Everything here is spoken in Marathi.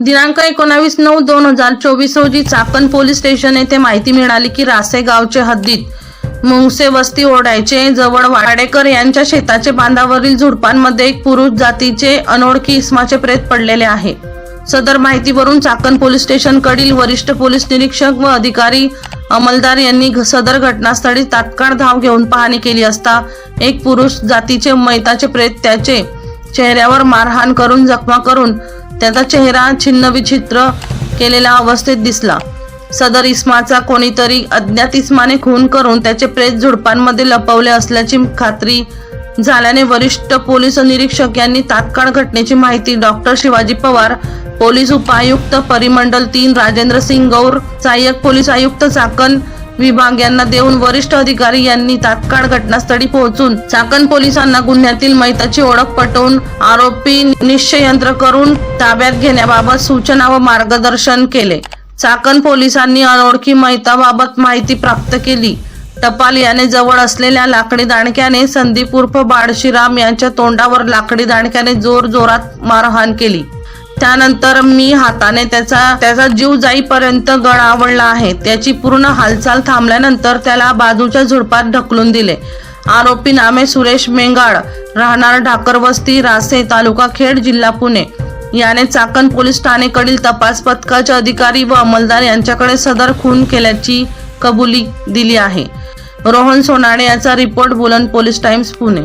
दिनांक एकोणावीस नऊ दोन हजार चोवीस रोजी चाकण पोलीस स्टेशन येथे माहिती मिळाली की रासे गावचे हद्दीत मुंगसे वस्ती ओढायचे जवळ वाडेकर यांच्या शेताचे बांधावरील झुडपांमध्ये एक पुरुष जातीचे अनोळखी इस्माचे प्रेत पडलेले आहे. सदर माहितीवरून चाकण पोलीस स्टेशनकडील वरिष्ठ पोलीस निरीक्षक व अधिकारी अंमलदार यांनी घ- सदर घटनास्थळी तात्काळ धाव घेऊन पाहणी केली असता एक पुरुष जातीचे मैताचे प्रेत त्याचे चेहऱ्यावर मारहाण करून जखमा करून त्याचा चेहरा छिन्नविचित्र केलेल्या अवस्थेत दिसला. सदर इस्माचा कोणीतरी अज्ञात इस्माने खून करून त्याचे प्रेत झुडपांमध्ये लपवले असल्याची खात्री झाल्याने वरिष्ठ पोलीस निरीक्षक यांनी तात्काळ घटनेची माहिती डॉक्टर शिवाजी पवार पोलीस उपायुक्त परिमंडल तीन राजेंद्र सिंग गौर सहाय्यक पोलीस आयुक्त चाकण विभाग यांना देऊन वरिष्ठ अधिकारी यांनी तात्काळ घटनास्थळी पोहोचून चाकण पोलिसांना गुन्ह्यातील मैताची ओळख पटवून आरोपी निश्चयंत्र करून ताब्यात घेण्याबाबत सूचना व मार्गदर्शन केले. चाकण पोलिसांनी अनोळखी मैताबाबत माहिती प्राप्त केली. टपाल याने जवळ असलेल्या लाकडी दाणक्याने संदीप उर्फ बाळशीराम यांच्या तोंडावर लाकडी दाणक्याने जोर जोरात मारहाण केली. त्यानंतर मी हाताने त्याचा त्याचा जीव जाईपर्यंत गळ आवडला आहे. त्याची पूर्ण हालचाल थांबल्यानंतर त्याला बाजूच्या झुडपात ढकलून दिले. आरोपी नामे सुरेश मेंगाड राहणार ढाकरवस्ती रासे तालुका खेड जिल्हा पुणे. याने चाकण पोलीस ठाणेकडील तपास पथकाचे अधिकारी व अंमलदार यांच्याकडे सदर खून केल्याची कबुली दिली आहे. रोहन सोनाणे याचा रिपोर्ट बुलन पोलीस टाइम्स पुणे.